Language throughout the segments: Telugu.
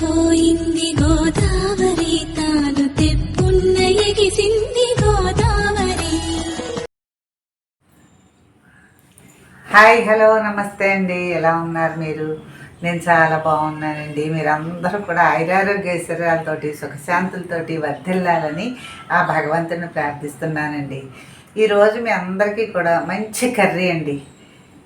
పొంగిపోయింది గోదావరి తాను తెప్పున్న ఎగిసింది గోదావరి హాయ్ హలో నమస్తే అండి. ఎలా ఉన్నారు మీరు? నేను చాలా బాగున్నానండి. మీరందరూ కూడా ఐరారోగ్యశ్వరాలతోటి సుఖశాంతులతోటి వర్ధిల్లాలని ఆ భగవంతుని ప్రార్థిస్తున్నానండి. ఈరోజు మీ అందరికీ కూడా మంచి కర్రీ అండి.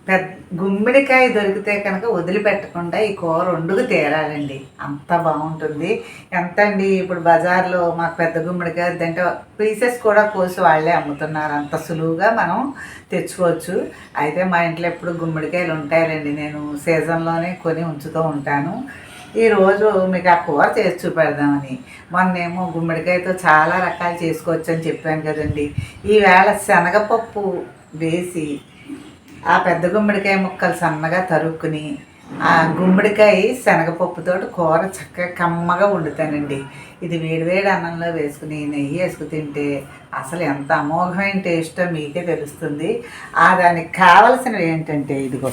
పెద్ద గుమ్మిడికాయ దొరికితే కనుక వదిలిపెట్టకుండా ఈ కూర వండుకు తీరాలండి అంత బాగుంటుంది. ఎంత అండి ఇప్పుడు బజార్లో మాకు పెద్ద గుమ్మిడికాయ అంటే పీసెస్ కూడా కోసి వాళ్ళే అమ్ముతున్నారు. అంత సులువుగా మనం తెచ్చుకోవచ్చు. అయితే మా ఇంట్లో ఎప్పుడు గుమ్మడికాయలు ఉంటాయండి నేను సీజన్లోనే కొని ఉంచుతూ ఉంటాను. ఈరోజు మీకు ఆ కూర చేసి చూపెడదామని. మొన్నేమో గుమ్మడికాయతో చాలా రకాలు చేసుకోవచ్చు అని చెప్పాను కదండి. ఈవేళ శనగపప్పు వేసి ఆ పెద్ద గుమ్మడికాయ ముక్కలు సన్నగా తరుక్కుని ఆ గుమ్మడికాయ శనగపప్పుతో కూర చక్కగా కమ్మగా వండుతానండి. ఇది వేడివేడి అన్నంలో వేసుకుని నెయ్యి వేసుకుని తింటే అసలు ఎంత అమోఘమైన టేస్టో మీకే తెలుస్తుంది. ఆ దానికి కావలసినవి ఏంటంటే ఇదిగో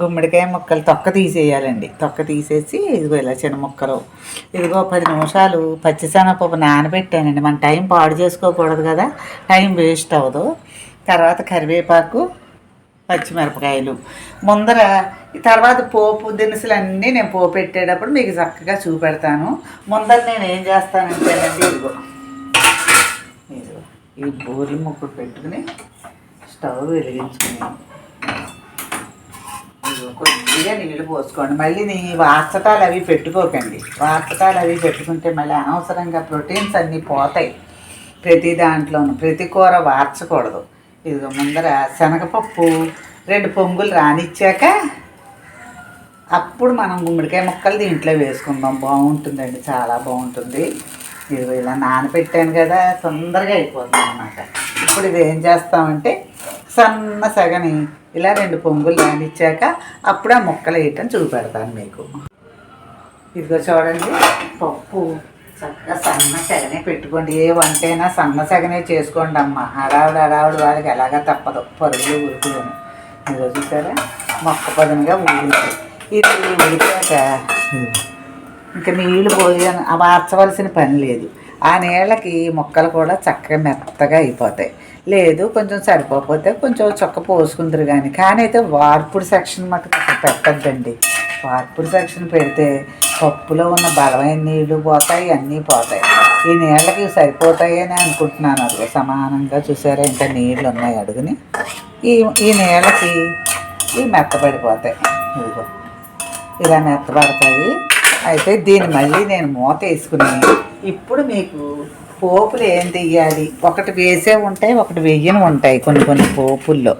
గుమ్మడికాయ ముక్కలు తొక్క తీసేయాలండి. తొక్క తీసేసి ఇదిగో ఇలా చిన్న ముక్కలు. ఇదిగో పది నిమిషాలు పచ్చిశనగపప్పు నానబెట్టానండి. మన టైం పాడు చేసుకోకూడదు కదా టైం వేస్ట్ అవ్వదు. తర్వాత కరివేపాకు పచ్చిమిరపకాయలు. ముందర ఈ తర్వాత పోపు దినుసులు అన్నీ నేను పోపు పెట్టేటప్పుడు మీకు చక్కగా చూపెడతాను. ముందర నేను ఏం చేస్తానంటేనండి ఇదిగో. ఇదిగో ఈ బూరెలు ముక్కుడు పెట్టుకుని స్టవ్ వెలిగించుకున్నాను కొద్దిగా నీళ్ళు పోసుకోండి. మళ్ళీ నీ వార్చటాలు అవి పెట్టుకోకండి. వార్చటాలు అవి పెట్టుకుంటే మళ్ళీ అనవసరంగా ప్రోటీన్స్ అన్నీ పోతాయి. ప్రతి దాంట్లోనూ ప్రతి కూర వార్చకూడదు. ఇదిగో ముందర శనగపప్పు రెండు పొంగులు రానిచ్చాక అప్పుడు మనం గుమ్మడికాయ ముక్కలు దీంట్లో వేసుకుందాం. బాగుంటుందండి చాలా బాగుంటుంది. ఇదిగో ఇలా నానబెట్టాను కదా తొందరగా అయిపోతుంది అనమాట ఇప్పుడు ఇది ఏం చేస్తామంటే సన్న సగని ఇలా రెండు పొంగులు రానిచ్చాక అప్పుడు ఆ ముక్కలు వేయటం చూపెడతాను మీకు. ఇదిగో చూడండి పప్పు. చక్కగా సన్న సగనే పెట్టుకోండి. ఏ వంటైనా సన్న సగనే చేసుకోండి అమ్మ. హడావుడు హడావుడు వాళ్ళకి ఎలాగా తప్పదు. పరుగులు ఉరుకులను. ఇదిగో చూసారా మొక్క పదనగా ఊరుతాయి ఇది ఉడికాక ఇంకా నీళ్ళు పోయి మార్చవలసిన పని లేదు. ఆ నీళ్ళకి మొక్కలు కూడా చక్కగా మెత్తగా అయిపోతాయి. లేదు కొంచెం సరిపోతే కొంచెం చొక్క పోసుకుందరు కానీ కానీ అయితే వార్పుడు సెక్షన్ మాకు పెట్టద్దండి వార్పుడు సెక్షన్ పెడితే పప్పులో ఉన్న బలమైన నీళ్ళు పోతాయి అన్నీ పోతాయి. ఈ నీళ్ళకి సరిపోతాయి అని అనుకుంటున్నాను. అదిగో సమానంగా చూసారా ఇంకా నీళ్ళు ఉన్నాయి అడుగుని. ఈ ఈ నీళ్ళకి ఈ మెత్తబడిపోతాయి ఇదిగో ఇలా మెత్తపడతాయి అయితే దీన్ని మళ్ళీ నేను మూత వేసుకుని ఇప్పుడు మీకు పోపులు ఏం తీయాలి? ఒకటి వేసే ఉంటాయి ఒకటి వెయ్యని ఉంటాయి కొన్ని కొన్ని పోపుల్లో.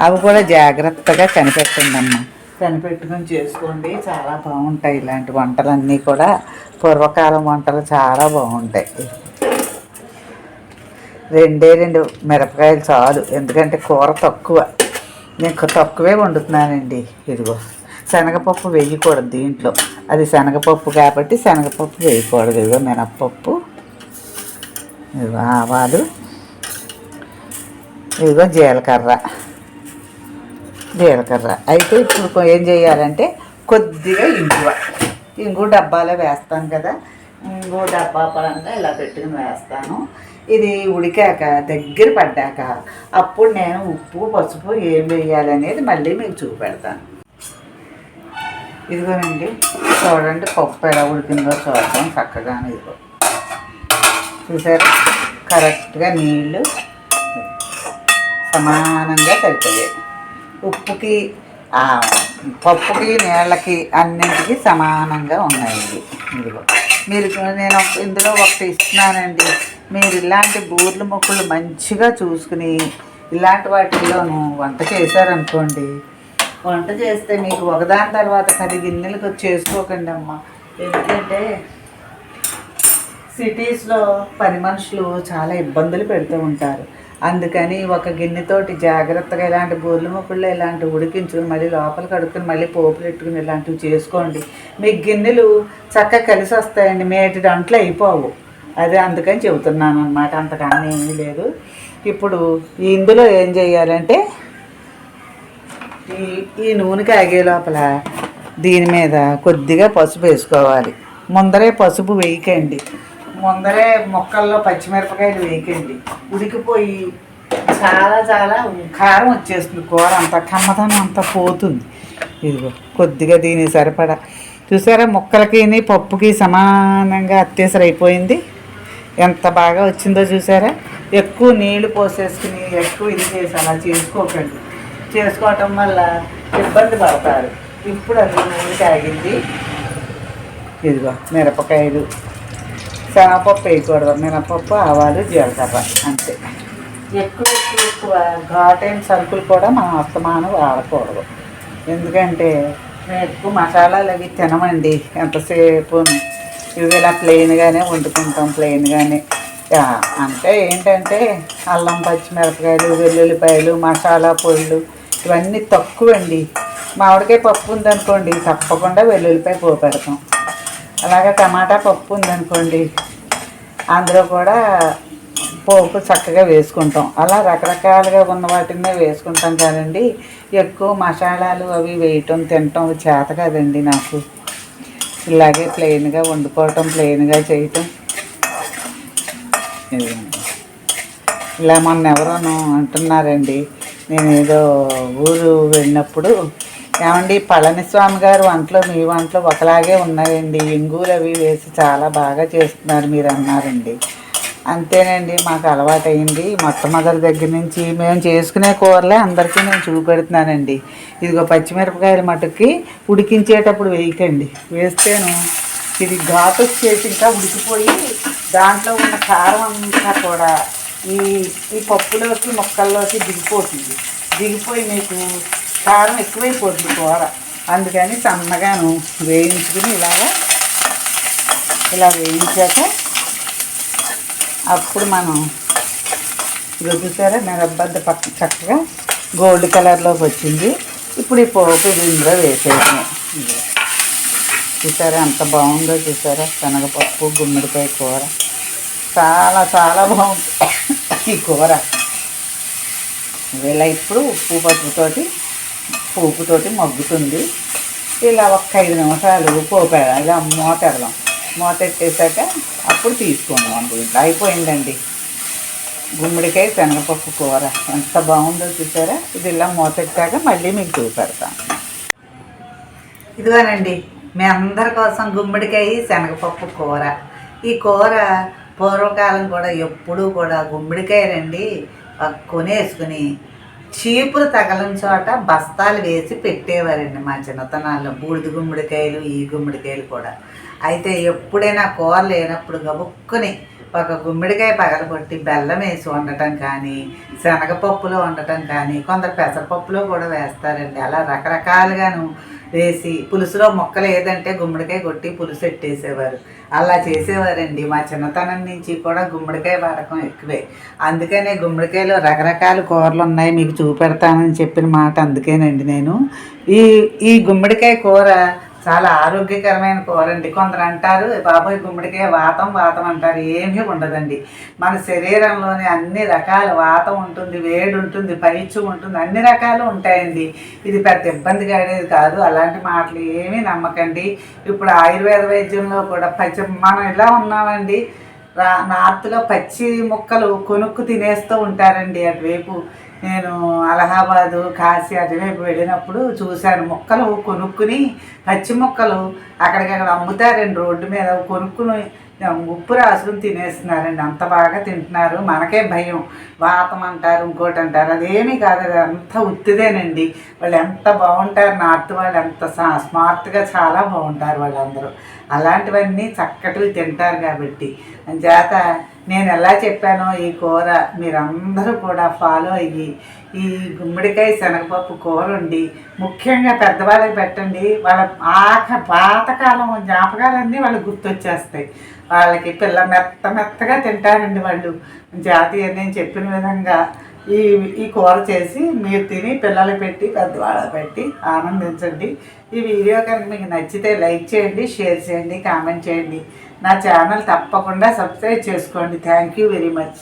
అవి కూడా జాగ్రత్తగా కనిపెట్టండి అమ్మ. కనిపెట్టుకుని చేసుకోండి. చాలా బాగుంటాయి ఇలాంటి వంటలన్నీ కూడా. పూర్వకాలం వంటలు చాలా బాగుంటాయి. రెండే రెండు మిరపకాయలు చాలు. ఎందుకంటే కూర తక్కువ. నేను తక్కువే వండుతున్నానండి. ఇదిగో శనగపప్పు వేయకూడదు దీంట్లో. అది శనగపప్పు కాబట్టి శనగపప్పు వేయకూడదు. ఇదిగో మినప్పప్పు ఇదిగో ఆవాలు ఇదిగో జీలకర్ర. జీలకర్ర అయితే ఇప్పుడు ఏం చేయాలంటే కొద్దిగా ఇంగువ. ఇంగు డబ్బాలో వేస్తాను కదా. ఇంగు డబ్బా పరంగా ఇలా పెట్టుకుని వేస్తాను. ఇది ఉడికాక దగ్గర పడ్డాక అప్పుడు నేను ఉప్పు పసుపు ఏం వేయాలనేది మళ్ళీ మీకు చూపెడతాను. ఇదిగోనండి చూడండి పప్పు ఎలా ఉడికిందో చూద్దాం చక్కగానే ఇదిగో. చూసారు? కరెక్ట్గా నీళ్ళు సమానంగా సరిపోయాయి. ఉప్పుకి పప్పుకి నీళ్ళకి అన్నింటికి సమానంగా ఉన్నాయి ఇందులో మీరు నేను ఇందులో ఒకటి ఇస్తున్నానండి. మీరు ఇలాంటి బూర్లు మొక్కలు మంచిగా చూసుకుని ఇలాంటి వాటిల్లోనూ వంట చేశారనుకోండి వంట చేస్తే మీకు ఒకదాని తర్వాత పది గిన్నెలకు చేసుకోకండి అమ్మ. ఎందుకంటే సిటీస్లో పని మనుషులు చాలా ఇబ్బందులు పెడుతూ ఉంటారు. అందుకని ఒక గిన్నెతోటి జాగ్రత్తగా ఇలాంటి బూర్ల ముప్పుల్లో ఇలాంటివి ఉడికించుకుని మళ్ళీ లోపల కడుక్కుని మళ్ళీ పోపులు పెట్టుకుని ఇలాంటివి చేసుకోండి. మీకు గిన్నెలు చక్కగా కలిసి వస్తాయండి. మేటి దాంట్లో అయిపోవు. అదే అందుకని చెబుతున్నాను అనమాట అంతకన్నా ఏమీ లేదు. ఇప్పుడు ఇందులో ఏం చేయాలంటే ఈ ఈ నూనె కాగే లోపల దీని మీద కొద్దిగా పసుపు వేసుకోవాలి. ముందరే పసుపు వేయకండి. ముందరే మొక్కల్లో పచ్చిమిరపకాయలు వేయకండి. ఉడికిపోయి చాలా చాలా కారం వచ్చేస్తుంది. కూర అంతా కమ్మదనం అంతా పోతుంది. ఇదిగో కొద్దిగా దీని సరిపడా. చూసారా ముక్కలకి పప్పుకి సమానంగా అత్తేసరి అయిపోయింది ఎంత బాగా వచ్చిందో చూసారా? ఎక్కువ నీళ్ళు పోసేసుకుని ఎక్కువ ఇది చేసి అలా చేసుకోకండి. చేసుకోవటం వల్ల ఇబ్బంది పడతారు. ఇప్పుడు అది నూనె తాగింది. ఇదిగో మిరపకాయలు. శనగపప్పు వేయకూడదు. మినపప్పు ఆవాలు జీలకర్ర అంతే. ఎక్కువ ఎక్కువ ఎక్కువ ఘాటైన సరుకులు కూడా మనం అస్తమానం వాడకూడదు. ఎందుకంటే మేము ఎక్కువ మసాలాలు అవి తినమండి. ఎంతసేపు ఇవి ఇలా ప్లెయిన్గానే వండుకుంటాం ప్లెయిన్గానే. అంటే ఏంటంటే అల్లం పచ్చిమిరపకాయలు వెల్లుల్లిపాయలు మసాలా పొళ్ళు ఇవన్నీ తక్కువండి. మామిడికాయ పప్పు ఉందనుకోండి తప్పకుండా వెల్లుల్లిపాయ పో పెడతాం అలాగే టమాటా పప్పు ఉందనుకోండి అందులో కూడా పోపు చక్కగా వేసుకుంటాం. అలా రకరకాలుగా ఉన్న వాటినే వేసుకుంటాం కదండి ఎక్కువ మసాలాలు అవి వేయటం తినటం చేత కదండి నాకు. ఇలాగే ప్లెయిన్గా వండుకోవటం ప్లెయిన్గా చేయటం. ఇలా మొన్న ఎవరోనో అంటున్నారండి నేను ఏదో ఊరు వెళ్ళినప్పుడు ఏమండి పళనిస్వామి గారు వంటలు మీ వంటలు ఒకలాగే ఉన్నాయండి ఇంగులు అవి వేసి చాలా బాగా చేస్తున్నారు మీరు అన్నారండి అంతేనండి మాకు అలవాటైంది మొట్టమొదటి దగ్గర నుంచి మేము చేసుకునే కూరలే అందరికీ నేను చూపెడుతున్నానండి. ఇదిగో పచ్చిమిరపకాయల మటుకి ఉడికించేటప్పుడు వేయకండి. వేస్తేను ఇది ఘాటు వచ్చేసి ఇంకా ఉడికిపోయి దాంట్లో ఉన్న కారం అంతా కూడా ఈ ఈ పప్పులోకి మొక్కల్లోకి దిగిపోతుంది. దిగిపోయి మీకు కారం ఎక్కువైపోతుంది కూర. అందుకని సన్నగాను వేయించుకుని ఇలాగా ఇలా వేయించాక అప్పుడు మనం ఇది చూసారా పక్క చక్కగా గోల్డ్ కలర్లోకి వచ్చింది. ఇప్పుడు ఈ పోపు ఇందులో వేసేసాము చూసారా ఎంత బాగుందో చూసారా? శనగపప్పు గుమ్మడికాయ కూర. చాలా చాలా బాగుంది ఈ కూర. ఇలా ఇప్పుడు ఉప్పు పప్పుతోటి పోపుతోటి మగ్గుతుంది. ఇలా ఒక ఐదు నిమిషాలు పోపేదాం ఇలా మూత పెడదాం మూత అప్పుడు తీసుకుందాం దీంట్లో అయిపోయిందండి. గుమ్మడికాయ శనగపప్పు కూర. ఎంత బాగుందో చూసారా? ఇది ఇలా మూతెట్టాక మళ్ళీ మీకు చూపెడతాను ఇదిగోనండి మీ అందరి కోసం గుమ్మడికాయ శనగపప్పు కూర. ఈ కూర పూర్వకాలం కూడా ఎప్పుడూ కూడా గుమ్మడికాయలండి ఆ కొనేసుకుని చీపురు తగలని చోట బస్తాలు వేసి పెట్టేవారండి మా చిన్నతనాల్లో. బూడిద గుమ్మడికాయలు ఈ గుమ్మడికాయలు కూడా. అయితే ఎప్పుడైనా కూర లేనప్పుడు గబుక్కుని ఒక గుమ్మడికాయ పగలగొట్టి బెల్లం వేసి వండటం కానీ శనగపప్పులో వండటం కానీ కొందరు పెసరపప్పులో కూడా వేస్తారండి. అలా రకరకాలుగాను వేసి పులుసులో మొక్కలు ఏదంటే గుమ్మడికాయ కొట్టి పులుసు పెట్టేసేవారు అలా చేసేవారండి. మా చిన్నతనం నుంచి కూడా గుమ్మడికాయ వాడకం ఎక్కువే. అందుకనే గుమ్మడికాయలో రకరకాల కూరలు ఉన్నాయి మీకు చూపెడతానని చెప్పిన మాట అందుకేనండి నేను. ఈ ఈ గుమ్మడికాయ కూర చాలా ఆరోగ్యకరమైన కూర అండి కొందరు అంటారు బాబోయ్ గుమ్మడికాయ వాతం వాతం అంటారు. ఏమీ ఉండదండి. మన శరీరంలోని అన్ని రకాల వాతం ఉంటుంది వేడి ఉంటుంది పైచు ఉంటుంది అన్ని రకాలు ఉంటాయండి. ఇది పెద్ద ఇబ్బంది కాడేది కాదు. అలాంటి మాటలు ఏమీ నమ్మకండి. ఇప్పుడు ఆయుర్వేద వైద్యంలో కూడా పచ్చి మనం ఇలా ఉన్నామండి. రా నార్త్లో పచ్చి ముక్కలు కొనుక్కు తినేస్తూ ఉంటారండి అటువైపు. నేను అలహాబాదు కాశీ అటువైపు వెళ్ళినప్పుడు చూశాను మొక్కలు కొనుక్కుని పచ్చి మొక్కలు అక్కడికక్కడ అమ్ముతారండి రోడ్డు మీద కొనుక్కుని ఉప్పు రాసుకుని తినేస్తున్నారండి అంత బాగా తింటున్నారు మనకే భయం. వాతం అంటారు ఇంకోటి అంటారు అదేమీ కాదు అది అంత ఉత్తిదేనండి. వాళ్ళు ఎంత బాగుంటారు నార్త్ వాళ్ళు ఎంత సా- స్మార్ట్గా చాలా బాగుంటారు వాళ్ళందరూ. అలాంటివన్నీ చక్కటివి తింటారు కాబట్టి. చేత నేను ఎలా చెప్పానో ఈ కూర మీరందరూ కూడా ఫాలో అయ్యి ఈ గుమ్మడికాయ శనగపప్పు కూర వండి ముఖ్యంగా పెద్దవాళ్ళకి పెట్టండి. వాళ్ళ ఆఖ పాతకాలం జ్ఞాపకాలన్నీ వాళ్ళకి గుర్తొచ్చేస్తాయి. వాళ్ళకి పిల్ల మెత్త మెత్తగా తింటారండి వాళ్ళు. జాతీయ నేను చెప్పిన విధంగా ఈ ఈ కూర చేసి మీరు తిని పిల్లలు పెట్టి పెద్దవాళ్ళు పెట్టి ఆనందించండి. ఈ వీడియో కనుక మీకు నచ్చితే లైక్ చేయండి షేర్ చేయండి కామెంట్ చేయండి. నా ఛానల్ తప్పకుండా సబ్స్క్రైబ్ చేసుకోండి. Thank you very much.